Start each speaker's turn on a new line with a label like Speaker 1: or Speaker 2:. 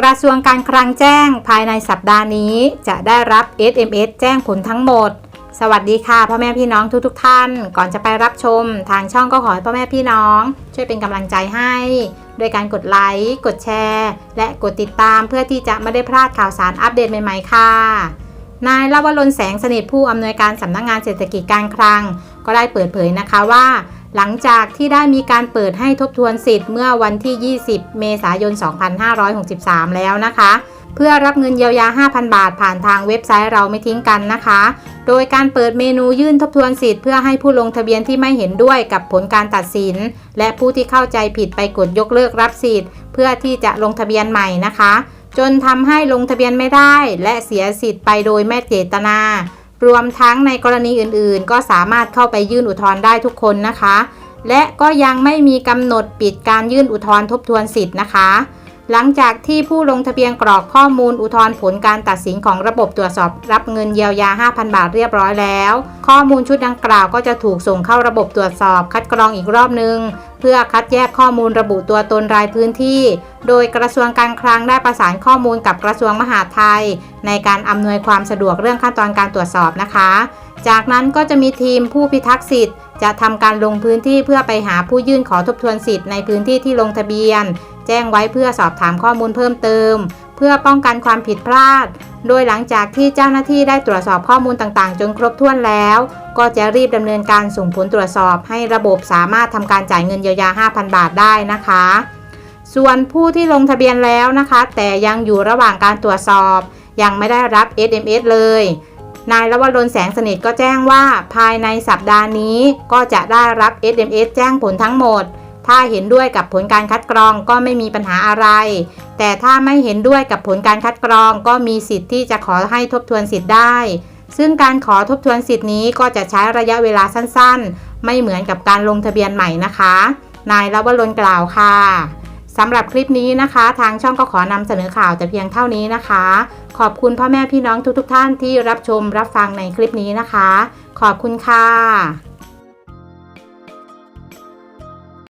Speaker 1: กระทรวงการคลังแจ้งภายในสัปดาห์นี้จะได้รับ SMS แจ้งผลทั้งหมด สวัสดีค่ะพ่อแม่พี่น้องทุกๆทท่าน ก่อนจะไปรับชม ทางช่องก็ขอให้พ่อแม่พี่น้อง ช่วยเป็นกำลังใจให้โดยการกดไลค์กดแชร์ และกดติดตามเพื่อที่จะไม่ได้พลาดข่าวสารอัปเดตใหม่ๆค่ะนายลาวรนแสงสนิทผู้อำนวยการสำนักงานเศรษฐกิจการคลัง ก็ได้เปิดเผยนะคะว่า หลังจากที่ได้มีการเปิดให้ทบทวนสิทธิ์เมื่อวันที่ 20 เมษายน 2563 แล้วนะคะ เพื่อรับเงินเยียวยา 5,000 บาทผ่านทางเว็บไซต์เราไม่ทิ้งกันนะคะ โดยการเปิดเมนูยื่นทบทวนสิทธิ์เพื่อให้ผู้ลงทะเบียนที่ไม่เห็นด้วยกับผลการตัดสิน และผู้ที่เข้าใจผิดไปกดยกเลิกรับสิทธิ์ เพื่อที่จะลงทะเบียนใหม่นะคะ จนทำให้ลงทะเบียนไม่ได้ และเสียสิทธิ์ไปโดยไม่เจตนา รวมทั้งในกรณีอื่นๆ ก็สามารถเข้าไปยื่นอุทธรณ์ได้ทุกคนนะคะ และก็ยังไม่มีกำหนดปิดการยื่นอุทธรณ์ทบทวนสิทธิ์นะคะ หลังจากที่ผู้ลงทะเบียนกรอกข้อมูลอุทธรณ์ผลการตัดสินของระบบตรวจสอบรับเงินเยียวยา 5,000 บาทเรียบร้อยแล้ว ข้อมูลชุดดังกล่าวก็จะถูกส่งเข้าระบบตรวจสอบคัดกรองอีกรอบนึง เพื่อคัดแยกข้อมูลระบุตัวตนรายพื้นที่ โดยกระทรวงการคลังได้ประสานข้อมูลกับกระทรวงมหาดไทย ในการอำนวยความสะดวกเรื่องขั้นตอนการตรวจสอบนะคะ จากนั้นก็จะมีทีมผู้พิทักษ์สิทธิ์จะทำการลงพื้นที่เพื่อไปหาผู้ยื่นขอทบทวนสิทธิ์ในพื้นที่ที่ลงทะเบียน แจ้งไว้เพื่อสอบถามข้อมูลเพิ่มเติม เพื่อป้องกันความผิดพลาด โดยหลังจากที่เจ้าหน้าที่ได้ตรวจสอบข้อมูลต่างๆ จนครบถ้วนแล้ว ก็จะรีบดำเนินการส่งผลตรวจสอบให้ระบบสามารถทำการจ่ายเงินเยียวยา 5,000 บาทได้นะคะ ส่วนผู้ที่ลงทะเบียนแล้วนะคะ แต่ยังอยู่ระหว่างการตรวจสอบ ยังไม่ได้รับ SMS เลยนายละวรนแสงสนิทก็แจ้งว่า ภายในสัปดาห์นี้ก็จะได้รับ SMS แจ้งผลทั้งหมด ถ้าเห็นด้วยกับผลการคัดกรองก็ไม่มีปัญหาอะไร แต่ถ้าไม่เห็นด้วยกับผลการคัดกรองก็มีสิทธิ์ที่จะขอให้ทบทวนสิทธิ์ได้ ซึ่งการขอทบทวนสิทธิ์นี้ก็จะใช้ระยะเวลาสั้นๆ ไม่เหมือนกับการลงทะเบียนใหม่นะคะ นายละวรนกล่าวค่ะสำหรับคลิปนี้นะคะ ทางช่องก็ขอนำเสนอข่าวแต่เพียงเท่านี้นะคะ ขอบคุณพ่อแม่พี่น้องทุกๆทท่านที่รับชมรับฟังในคลิปนี้นะคะ ขอบคุณค่ะ